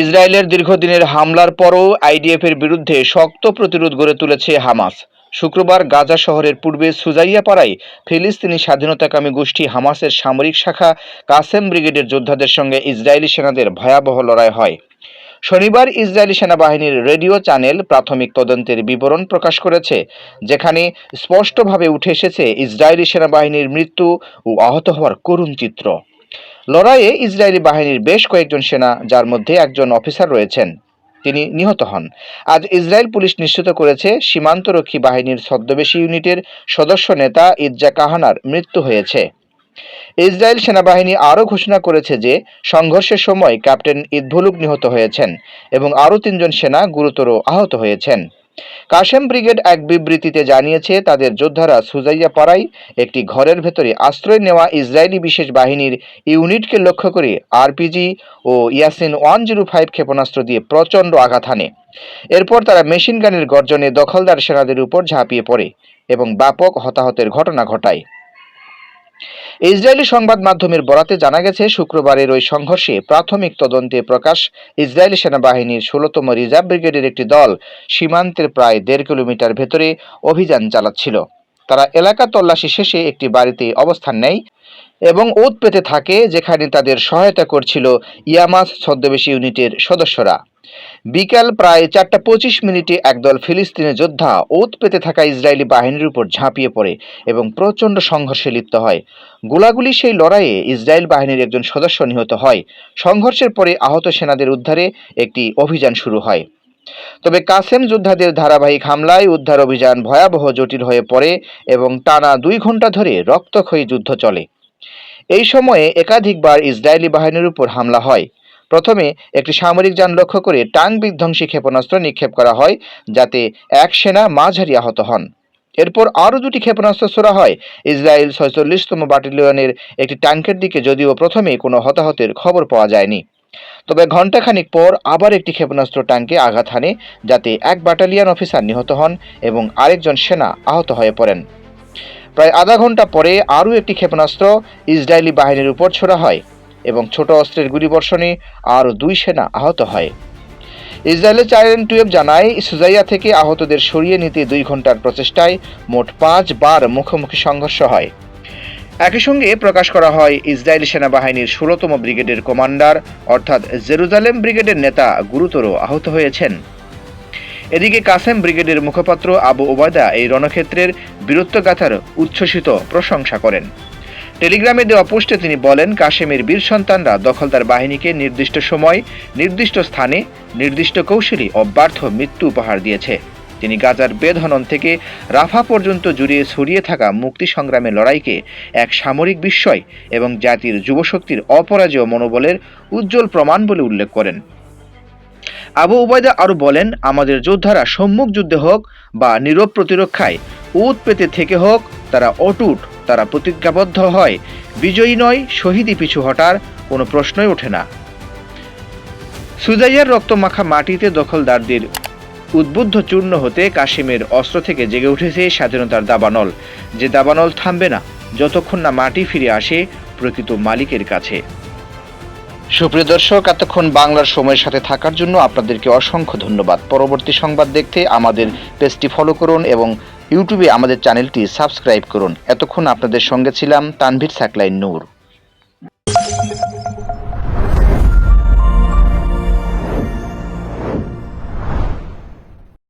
ইসরায়েলের দীর্ঘদিনের হামলার পরও আইডিএফের বিরুদ্ধে শক্ত প্রতিরোধ গড়ে তুলেছে হামাস। শুক্রবার গাজা শহরের পূর্বে সুজাইয়াপাড়ায় ফিলিস্তিনি স্বাধীনতাকামী গোষ্ঠী হামাসের সামরিক শাখা কাসেম ব্রিগেডের যোদ্ধাদের সঙ্গে ইসরায়েলি সেনাদের ভয়াবহ লড়াই হয়। শনিবার ইসরায়েলি সেনাবাহিনীর রেডিও চ্যানেল প্রাথমিক তদন্তের বিবরণ প্রকাশ করেছে, যেখানে স্পষ্টভাবে উঠে এসেছে ইসরায়েলি সেনাবাহিনীর মৃত্যু ও আহত হওয়ার করুণ চিত্র। লড়াইয়ে ইসরায়েলি বাহিনীর বেশ কয়েকজন সেনা, যার মধ্যে একজন অফিসার রয়েছেন। তিনি নিহত হন। আজ ইসরায়েল পুলিশ নিশ্চিত করেছে, সীমান্তরক্ষী বাহিনীর ছদ্মবেশী ইউনিটের সদস্য নেতা ইজ্জা কাহানার মৃত্যু হয়েছে। ইসরায়েল সেনাবাহিনী আরও ঘোষণা করেছে যে, সংঘর্ষের সময় ক্যাপ্টেন ইদভুলুক নিহত হয়েছেন এবং আরও তিনজন সেনা গুরুতর আহত হয়েছেন। কাশেম ব্রিগেড এক বিবৃতিতে জানিয়েছে, তাদের যোদ্ধারা সুজাইয়া পাড়ায় একটি ঘরের ভেতরে আশ্রয় নেওয়া ইসরায়েলি বিশেষ বাহিনীর ইউনিটকে লক্ষ্য করে আরপিজি ও ইয়াসিন ওয়ান জিরো ফাইভ ক্ষেপণাস্ত্র দিয়ে প্রচণ্ড আঘাত হানে। এরপর তারা মেশিনগানের গর্জনে দখলদার সেনাদের উপর ঝাঁপিয়ে পড়ে এবং ব্যাপক হতাহতের ঘটনা ঘটায়। ইসরায়েলি সংবাদ মাধ্যমের বরাতে জানা গেছে, শুক্রবারের ওই সংঘর্ষে প্রাথমিক তদন্তে প্রকাশ ইসরায়েলি সেনাবাহিনীর ষোলতম রিজার্ভ ব্রিগেডের একটি দল সীমান্তের প্রায় দেড় কিলোমিটার ভেতরে অভিযান চালাচ্ছিল। তারা এলাকা তল্লাশি শেষে একটি বাড়িতে অবস্থান নেয়। এবং ওত পেতে থাকে যেখানে তাদের সহায়তা করছিল ইয়ামাস ছদ্মবেশী ইউনিটের সদস্যরা। বিকাল প্রায় চারটা পঁচিশ মিনিটে একদল ফিলিস্তিনি যোদ্ধা ওত পেতে থাকা ইসরায়েলি বাহিনীর উপর ঝাঁপিয়ে পড়ে এবং প্রচণ্ড সংঘর্ষে লিপ্ত হয়। গোলাগুলি সেই লড়াইয়ে ইসরায়েল বাহিনীর একজন সদস্য নিহত হয়। সংঘর্ষের পরে আহত সেনাদের উদ্ধারে একটি অভিযান শুরু হয়। তবে কাসেম যোদ্ধাদের ধারাবাহিক হামলায় উদ্ধার অভিযান ভয়াবহ জটিল হয়ে পড়ে এবং টানা দুই ঘণ্টা ধরে রক্তক্ষয়ী যুদ্ধ চলে। এই সময়ে একাধিকবার ইসরায়েলি বাহিনীর উপর হামলা হয়। প্রথমে একটি সামরিক যান লক্ষ্য করে টাং বিধ্বংসী ক্ষেপণাস্ত্র নিক্ষেপ করা হয়, যাতে এক সেনা মাঝারি আহত হন। এরপর আরও দুটি ক্ষেপণাস্ত্র ছোড়া হয়। ইসরায়েল ছয়চল্লিশতম ব্যাটালিয়নের একটি ট্যাঙ্কের দিকে যদিও প্রথমে কোনো হতাহতের খবর পাওয়া যায়নি। তবে ঘণ্টাখানিক পর আবার একটি ক্ষেপণাস্ত্র ট্যাঙ্কে আঘাত হানে, যাতে এক ব্যাটালিয়ন অফিসার নিহত হন এবং আরেকজন সেনা আহত হয়ে পড়েন। প্রায় আধা ঘণ্টা পরে আরও একটি ক্ষেপণাস্ত্র ইসরায়েলি বাহিনীর উপর ছোড়া হয় এবং ছোট অস্ত্রের গুলিবর্ষণে আরও দুই সেনা আহত হয়। ইসরায়েলের চাইরেন টুয়েব জানায়, সুজাইয়া থেকে আহতদের সরিয়ে নিতে দুই ঘণ্টার প্রচেষ্টায় মোট পাঁচ বার মুখোমুখি সংঘর্ষ হয়। একই সঙ্গে প্রকাশ করা হয়, ইসরায়েলি সেনাবাহিনীর ষোলোতম ব্রিগেডের কমান্ডার অর্থাৎ জেরুজালেম ব্রিগেডের নেতা গুরুতর আহত হয়েছেন। এদিকে কাসেম ব্রিগেডের মুখপাত্র আবু ওবায়দা এই রণক্ষেত্রের বীরত্বগাথার উচ্ছ্বসিত প্রশংসা করেন। টেলিগ্রামে দেওয়া পোস্টে তিনি বলেন কাশেমের বীর সন্তানরা দখলদার বাহিনীকে নির্দিষ্ট সময়, নির্দিষ্ট স্থানে, নির্দিষ্ট কৌশলী অব্যর্থ মৃত্যু উপহার দিয়েছে। তিনি গাজার বেধনন থেকে রাফা পর্যন্ত জুড়ে ছড়িয়ে থাকা মুক্তি সংগ্রামের লড়াইকে এক সামরিক বিস্ময় এবং জাতির যুবশক্তির অপরাজেয় মনোবলের উজ্জ্বল প্রমাণ বলে উল্লেখ করেন। আবু উবায়দা আরও বলেন, আমাদের যোদ্ধারা সম্মুখ যুদ্ধে হোক বা নীরব প্রতিরক্ষায় উত পেতে থেকে হোক, তারা অটুট, তারা প্রতিজ্ঞাবদ্ধ হয়। বিজয়ী নয়, শহীদই পিছু হটার, কোনো প্রশ্নই ওঠে না। সুজাইয়ার রক্তমাখা মাটিতে দখলদারদের উদ্বুদ্ধ চূর্ণ হতে কাশিমের অস্ত্র থেকে জেগে উঠেছে স্বাধীনতার দাবানল। যে দাবানল থামবে না, যতক্ষণ না মাটি ফিরে আসে প্রকৃত মালিকের কাছে। সুপ্রিয় দর্শক, এতক্ষণ বাংলার সময়ের সাথে থাকার জন্য আপনাদেরকে অসংখ্য ধন্যবাদ। পরবর্তী সংবাদ দেখতে আমাদের পেজটি ফলো করুন এবং ইউটিউবে আমাদের চ্যানেলটি সাবস্ক্রাইব করুন। এতক্ষণ আপনাদের সঙ্গে ছিলাম তানভীর স্যাকলাইন নূর।